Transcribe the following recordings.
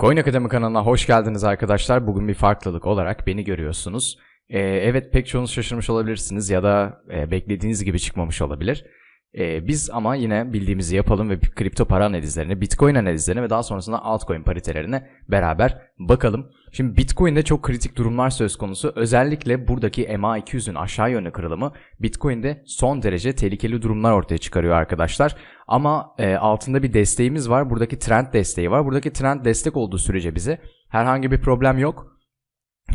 Coin Akademi kanalına hoş geldiniz arkadaşlar. Bugün bir farklılık olarak beni görüyorsunuz. Ee, evet pek çoğunuz şaşırmış olabilirsiniz ya da e, beklediğiniz gibi çıkmamış olabilir. Ee, biz ama yine bildiğimizi yapalım ve kripto para analizlerine, bitcoin analizlerine ve daha sonrasında altcoin paritelerine beraber bakalım. Şimdi bitcoin'de çok kritik durumlar söz konusu. Özellikle buradaki MA200'ün aşağı yönlü kırılımı bitcoin'de son derece tehlikeli durumlar ortaya çıkarıyor arkadaşlar. Ama e, altında bir desteğimiz var. Buradaki trend desteği var. Buradaki trend destek olduğu sürece bize herhangi bir problem yok.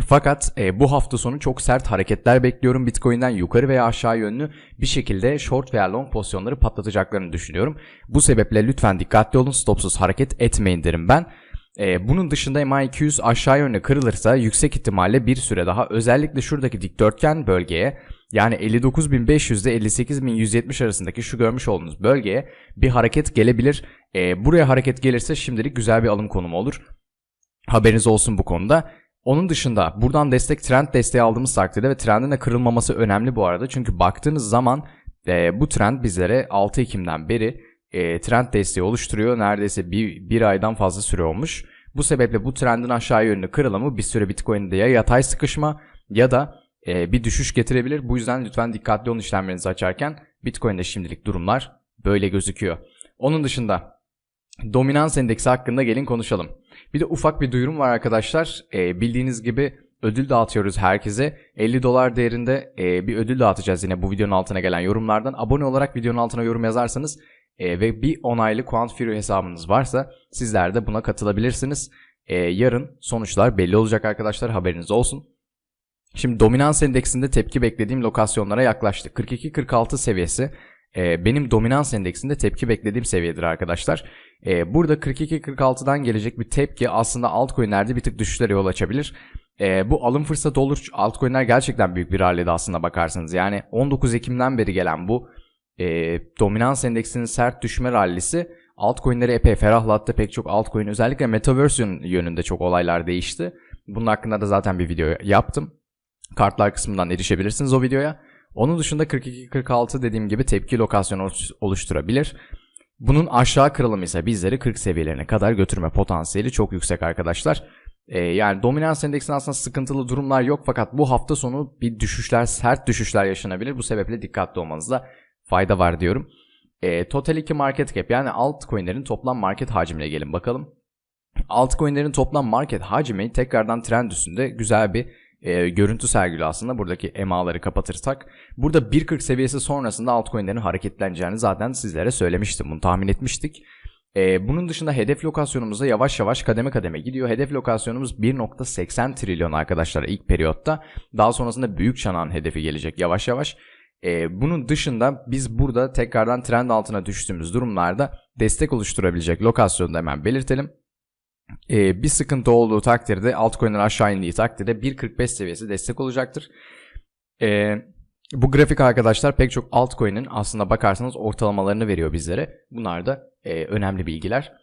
Fakat e, bu hafta sonu çok sert hareketler bekliyorum. Bitcoin'den yukarı veya aşağı yönlü bir şekilde short veya long pozisyonları patlatacaklarını düşünüyorum. Bu sebeple lütfen dikkatli olun, stopsuz hareket etmeyin derim ben. E, bunun dışında MA200 aşağı yönlü kırılırsa yüksek ihtimalle bir süre daha özellikle şuradaki dikdörtgen bölgeye yani 59.500 ile 58.170 arasındaki şu görmüş olduğunuz bölgeye bir hareket gelebilir. E, buraya hareket gelirse şimdilik güzel bir alım konumu olur. Haberiniz olsun bu konuda. Onun dışında buradan destek trend desteği aldığımız takdirde ve trendin de kırılmaması önemli bu arada. Çünkü baktığınız zaman e, bu trend bizlere 6 Ekim'den beri e, trend desteği oluşturuyor. Neredeyse bir, bir aydan fazla süre olmuş. Bu sebeple bu trendin aşağı yönlü kırılımı bir süre Bitcoin'de ya yatay sıkışma ya da e, bir düşüş getirebilir. Bu yüzden lütfen dikkatli olun işlemlerinizi açarken Bitcoin'de şimdilik durumlar böyle gözüküyor. Onun dışında dominans endeksi hakkında gelin konuşalım. Bir de ufak bir duyurum var arkadaşlar. E, bildiğiniz gibi ödül dağıtıyoruz herkese. 50 dolar değerinde e, bir ödül dağıtacağız yine bu videonun altına gelen yorumlardan. Abone olarak videonun altına yorum yazarsanız e, ve bir onaylı Quant hesabınız varsa sizler de buna katılabilirsiniz. E, yarın sonuçlar belli olacak arkadaşlar haberiniz olsun. Şimdi dominans endeksinde tepki beklediğim lokasyonlara yaklaştık. 42-46 seviyesi e, benim dominans endeksinde tepki beklediğim seviyedir arkadaşlar. E, burada 42-46'dan gelecek bir tepki aslında altcoin'lerde bir tık düşüşlere yol açabilir. E, bu alım fırsatı olur. Altcoin'ler gerçekten büyük bir rallide aslında bakarsanız. Yani 19 Ekim'den beri gelen bu e, dominans endeksinin sert düşme rallisi altcoin'leri epey ferahlattı. Pek çok altcoin özellikle Metaverse yönünde çok olaylar değişti. Bunun hakkında da zaten bir video yaptım. Kartlar kısmından erişebilirsiniz o videoya. Onun dışında 42-46 dediğim gibi tepki lokasyonu oluşturabilir. Bunun aşağı kırılımı ise bizleri 40 seviyelerine kadar götürme potansiyeli çok yüksek arkadaşlar. Ee, yani dominans endeksinde aslında sıkıntılı durumlar yok fakat bu hafta sonu bir düşüşler, sert düşüşler yaşanabilir. Bu sebeple dikkatli olmanızda fayda var diyorum. Ee, Total 2 market cap yani altcoin'lerin toplam market hacmine gelin bakalım. Altcoin'lerin toplam market hacmi tekrardan trend üstünde güzel bir e, görüntü sergiliyor aslında buradaki EMA'ları kapatırsak. Burada 1.40 seviyesi sonrasında altcoin'lerin hareketleneceğini zaten sizlere söylemiştim. Bunu tahmin etmiştik. E, bunun dışında hedef lokasyonumuzda yavaş yavaş kademe kademe gidiyor. Hedef lokasyonumuz 1.80 trilyon arkadaşlar ilk periyotta. Daha sonrasında büyük çanağın hedefi gelecek yavaş yavaş. E, bunun dışında biz burada tekrardan trend altına düştüğümüz durumlarda destek oluşturabilecek lokasyonu da hemen belirtelim e, bir sıkıntı olduğu takdirde altcoin'ler aşağı indiği takdirde 1.45 seviyesi destek olacaktır. E, bu grafik arkadaşlar pek çok altcoin'in aslında bakarsanız ortalamalarını veriyor bizlere. Bunlar da e, önemli bilgiler.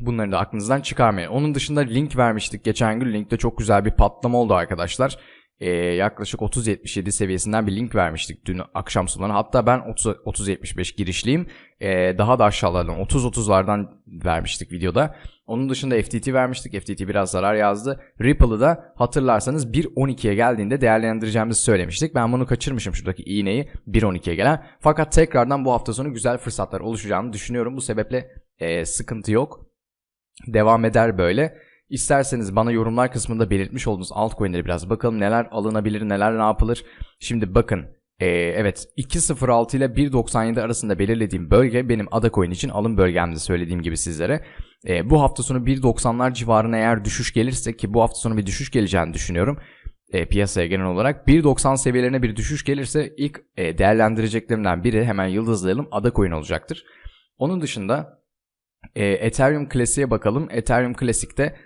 Bunları da aklınızdan çıkarmayın. Onun dışında link vermiştik geçen gün. Linkte çok güzel bir patlama oldu arkadaşlar e, yaklaşık 30-77 seviyesinden bir link vermiştik dün akşam sonuna. Hatta ben 30-75 girişliyim. E, daha da aşağılardan 30-30'lardan vermiştik videoda. Onun dışında FTT vermiştik. FTT biraz zarar yazdı. Ripple'ı da hatırlarsanız 1.12'ye geldiğinde değerlendireceğimizi söylemiştik. Ben bunu kaçırmışım şuradaki iğneyi 1.12'ye gelen. Fakat tekrardan bu hafta sonu güzel fırsatlar oluşacağını düşünüyorum. Bu sebeple e, sıkıntı yok. Devam eder böyle. İsterseniz bana yorumlar kısmında belirtmiş olduğunuz altcoin'lere biraz bakalım neler alınabilir, neler ne yapılır. Şimdi bakın ee, evet 2.06 ile 1.97 arasında belirlediğim bölge benim Adacoin için alım bölgemde söylediğim gibi sizlere. Ee, bu hafta sonu 1.90'lar civarına eğer düşüş gelirse ki bu hafta sonu bir düşüş geleceğini düşünüyorum. E, piyasaya genel olarak 1.90 seviyelerine bir düşüş gelirse ilk e, değerlendireceklerimden biri hemen yıldızlayalım Adacoin olacaktır. Onun dışında e, Ethereum Classic'e bakalım. Ethereum Classic'te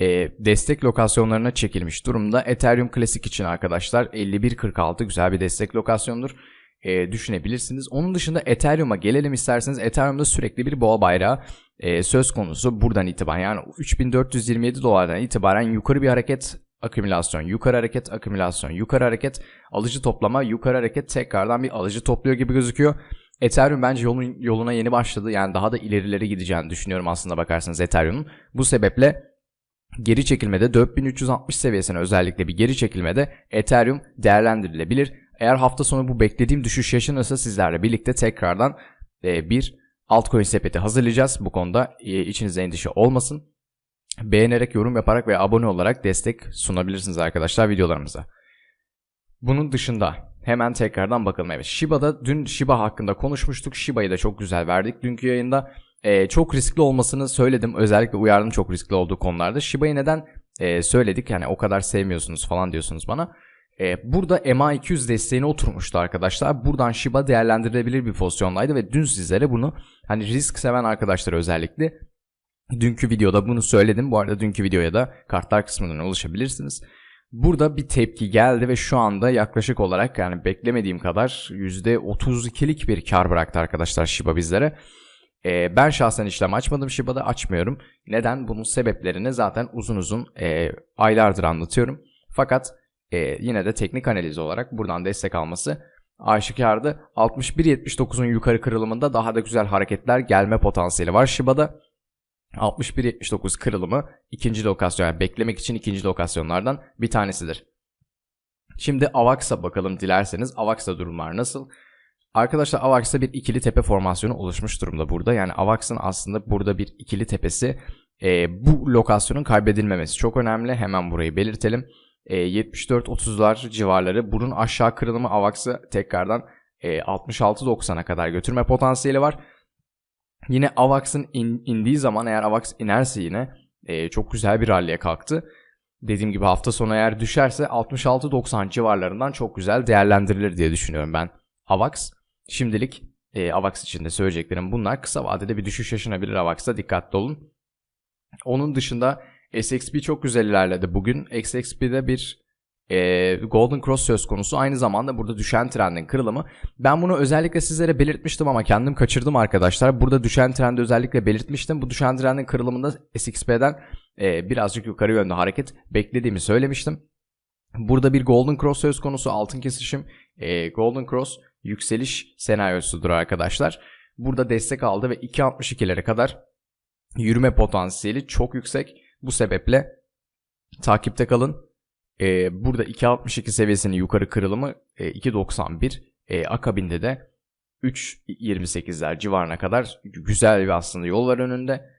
e, destek lokasyonlarına çekilmiş durumda. Ethereum Classic için arkadaşlar 51.46 güzel bir destek lokasyondur. E, düşünebilirsiniz. Onun dışında Ethereum'a gelelim isterseniz. Ethereum'da sürekli bir boğa bayrağı e, söz konusu buradan itibaren yani 3427 dolardan itibaren yukarı bir hareket akümülasyon, yukarı hareket, akümülasyon, yukarı hareket, alıcı toplama, yukarı hareket tekrardan bir alıcı topluyor gibi gözüküyor. Ethereum bence yolun, yoluna yeni başladı. Yani daha da ilerilere gideceğini düşünüyorum aslında bakarsanız Ethereum'un. Bu sebeple geri çekilmede 4360 seviyesine özellikle bir geri çekilmede Ethereum değerlendirilebilir. Eğer hafta sonu bu beklediğim düşüş yaşanırsa sizlerle birlikte tekrardan e, bir altcoin sepeti hazırlayacağız. Bu konuda e, içinizde endişe olmasın. Beğenerek, yorum yaparak ve abone olarak destek sunabilirsiniz arkadaşlar videolarımıza. Bunun dışında hemen tekrardan bakalım. Evet Shiba'da dün Shiba hakkında konuşmuştuk. Shiba'yı da çok güzel verdik. Dünkü yayında e, çok riskli olmasını söyledim. Özellikle uyardım çok riskli olduğu konularda. Shiba'yı neden e, söyledik? Yani o kadar sevmiyorsunuz falan diyorsunuz bana. E, burada MA200 desteğine oturmuştu arkadaşlar. Buradan Shiba değerlendirilebilir bir pozisyondaydı ve dün sizlere bunu hani risk seven arkadaşlar özellikle dünkü videoda bunu söyledim. Bu arada dünkü videoya da kartlar kısmından ulaşabilirsiniz. Burada bir tepki geldi ve şu anda yaklaşık olarak yani beklemediğim kadar %32'lik bir kar bıraktı arkadaşlar Shiba bizlere. Ee, ben şahsen işlem açmadım Shiba'da açmıyorum. Neden? Bunun sebeplerini zaten uzun uzun e, aylardır anlatıyorum. Fakat e, yine de teknik analiz olarak buradan destek alması aşikardı. 61.79'un yukarı kırılımında daha da güzel hareketler gelme potansiyeli var Shiba'da. 61.79 kırılımı ikinci lokasyon yani beklemek için ikinci lokasyonlardan bir tanesidir. Şimdi AVAX'a bakalım dilerseniz. AVAX'ta durumlar nasıl? Arkadaşlar AVAX'ta bir ikili tepe formasyonu oluşmuş durumda burada. Yani AVAX'ın aslında burada bir ikili tepesi e, bu lokasyonun kaybedilmemesi çok önemli. Hemen burayı belirtelim. E, 74-30'lar civarları bunun aşağı kırılımı AVAX'ı tekrardan e, 66-90'a kadar götürme potansiyeli var. Yine AVAX'ın in, indiği zaman eğer AVAX inerse yine e, çok güzel bir ralliye kalktı. Dediğim gibi hafta sonu eğer düşerse 66-90 civarlarından çok güzel değerlendirilir diye düşünüyorum ben AVAX. Şimdilik e, AVAX için de söyleyeceklerim bunlar. Kısa vadede bir düşüş yaşanabilir AVAX'ta dikkatli olun. Onun dışında SXP çok güzel ilerledi bugün. XXP'de bir e, Golden Cross söz konusu. Aynı zamanda burada düşen trendin kırılımı. Ben bunu özellikle sizlere belirtmiştim ama kendim kaçırdım arkadaşlar. Burada düşen trendi özellikle belirtmiştim. Bu düşen trendin kırılımında SXP'den e, birazcık yukarı yönde hareket beklediğimi söylemiştim. Burada bir Golden Cross söz konusu altın kesişim. E, Golden Cross yükseliş senaryosudur arkadaşlar. Burada destek aldı ve 2.62'lere kadar yürüme potansiyeli çok yüksek. Bu sebeple takipte kalın. Ee, burada 2.62 seviyesinin yukarı kırılımı e, 2.91. E, akabinde de 3.28'ler civarına kadar güzel bir aslında yol var önünde.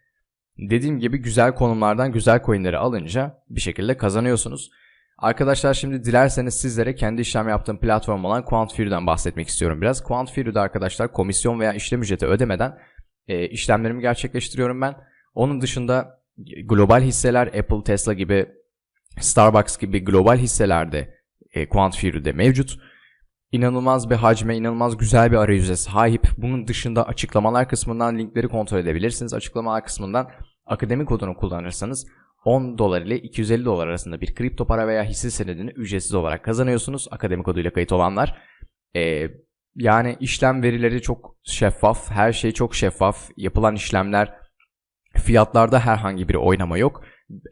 Dediğim gibi güzel konumlardan güzel coinleri alınca bir şekilde kazanıyorsunuz. Arkadaşlar şimdi dilerseniz sizlere kendi işlem yaptığım platform olan QuantFury'den bahsetmek istiyorum biraz. QuantFury'de arkadaşlar komisyon veya işlem ücreti ödemeden e, işlemlerimi gerçekleştiriyorum ben. Onun dışında global hisseler Apple, Tesla gibi Starbucks gibi global hisselerde e, QuantFury'de mevcut. İnanılmaz bir hacme, inanılmaz güzel bir arayüze sahip. Bunun dışında açıklamalar kısmından linkleri kontrol edebilirsiniz. Açıklamalar kısmından akademi kodunu kullanırsanız 10 dolar ile 250 dolar arasında bir kripto para veya hisse senedini ücretsiz olarak kazanıyorsunuz. Akademi koduyla kayıt olanlar. Ee, yani işlem verileri çok şeffaf. Her şey çok şeffaf. Yapılan işlemler fiyatlarda herhangi bir oynama yok.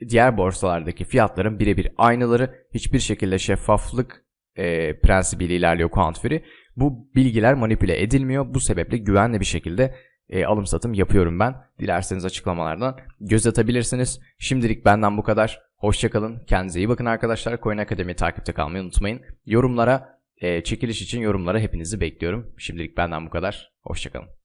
Diğer borsalardaki fiyatların birebir aynıları. Hiçbir şekilde şeffaflık e, prensibiyle ilerliyor Quantfree. Bu bilgiler manipüle edilmiyor. Bu sebeple güvenli bir şekilde e, alım satım yapıyorum ben. Dilerseniz açıklamalardan göz atabilirsiniz. Şimdilik benden bu kadar. Hoşçakalın. Kendinize iyi bakın arkadaşlar. Coin Akademi takipte kalmayı unutmayın. Yorumlara, e, çekiliş için yorumlara hepinizi bekliyorum. Şimdilik benden bu kadar. Hoşçakalın.